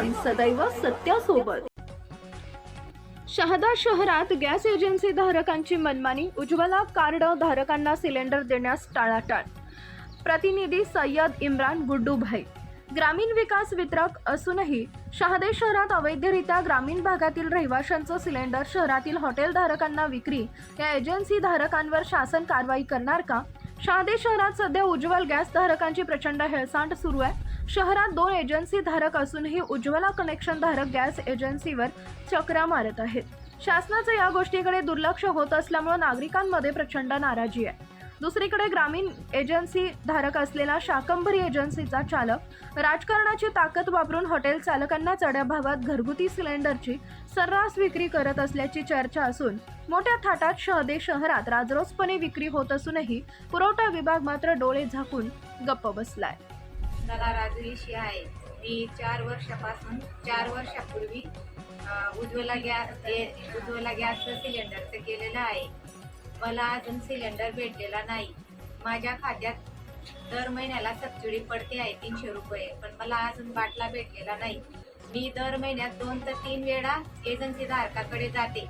सदैव सत्यासोबत. शहादा शहरात gas agency धारकांची मनमानी उज्ज्वला कार्ड धारकांना सिलेंडर देण्यास टाळाटाळ. प्रतिनिधी सय्यद इम्रान गुड्डू भाई ग्रामीण विकास वितरक असूनही शहादे शहरात अवैधरित्या ग्रामीण भागातील रहिवाशांचं सिलेंडर शहरातील हॉटेल धारकांना विक्री या एजन्सी धारकांवर शासन कारवाई करणार का? शहादे शहरात सध्या उज्ज्वल गॅस धारकांची प्रचंड हेळसांड सुरू आहे. शहरात दोन एजन्सी धारक असूनही उज्ज्वला कनेक्शन धारक गॅस एजन्सीवर चक्रा मारत आहेत. शासनाचं या गोष्टीकडे दुर्लक्ष होत असल्यामुळे नागरिकांमध्ये प्रचंड नाराजी आहे. दुसरीकडे ग्रामीण एजन्सी धारक असलेला शाकंभरी एजन्सीचा चालक राजकारणाची ताकद वापरून हॉटेल चालकांना चढ्या भावात घरगुती सिलेंडरची सर्रास विक्री करत असल्याची चर्चा असून मोठ्या थाटात शहदे शहरात राजरोसपणे विक्री होत असूनही पुरवठा विभाग मात्र डोळे झाकून गप्प बसलाय. मला राजूशी आहे. मी चार वर्षापासून चार वर्षापूर्वी उज्ज्वला गॅस उज्ज्वला गॅसचं सिलेंडरचं केलेलं आहे. मला अजून सिलेंडर भेटलेला नाही. माझ्या खात्यात दर महिन्याला सबसिडी पडते आहे तीनशे रुपये. पण मला अजून बाटला भेटलेला नाही. मी दर महिन्यात दोन ते तीन वेळा एजन्सी धारकाकडे जाते.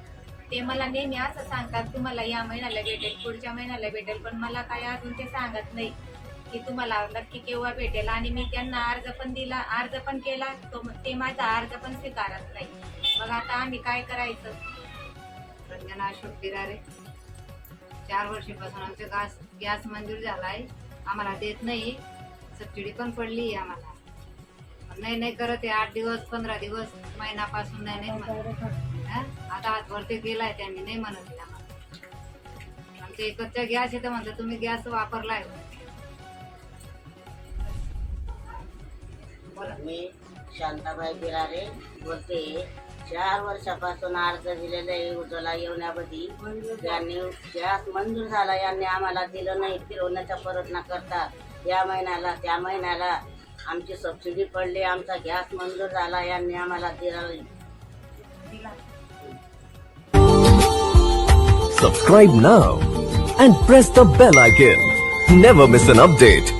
ते मला नेहमी असं सांगतात तुम्हाला या महिन्याला भेटेल पुढच्या महिन्याला भेटेल पण मला काय अजून ते सांगत नाही. की तुम्हाला नक्की केव्हा भेटेल. आणि मी त्यांना अर्ज पण दिला अर्ज पण केला तो ते माझा अर्ज पण स्वीकारत नाही. मग आता आम्ही काय करायचं? रंजना अशोक बिरारे चार वर्षीपासून आमचा गॅस गॅस मंजूर झालाय. आम्हाला देत नाही. सबसिडी पण पडली आहे आम्हाला. नाही नाही करत आहे. आठ दिवस पंधरा दिवस महिनापासून नाही नाही म्हणत. हा? आता हातवरती गेलाय त्यांनी नाही म्हणत आम्हाला. आमच्या एकच गॅस येतं म्हणतात तुम्ही गॅस वापरलाय मी शांताबाई बिरारे बोलते चार वर्षापासून अर्ज दिलेले आहे उज्ज्वला येवण्यामध्ये त्यांनी गॅस मंजूर झाला यांनी आम्हाला दिलं नाही फिरवण्याचा प्रयत्न करतात या महिन्याला त्या महिन्याला आमची सबसिडी पडली आमचा गॅस मंजूर झाला यांनी आम्हाला दिला Subscribe now and press the bell icon. Never miss an update.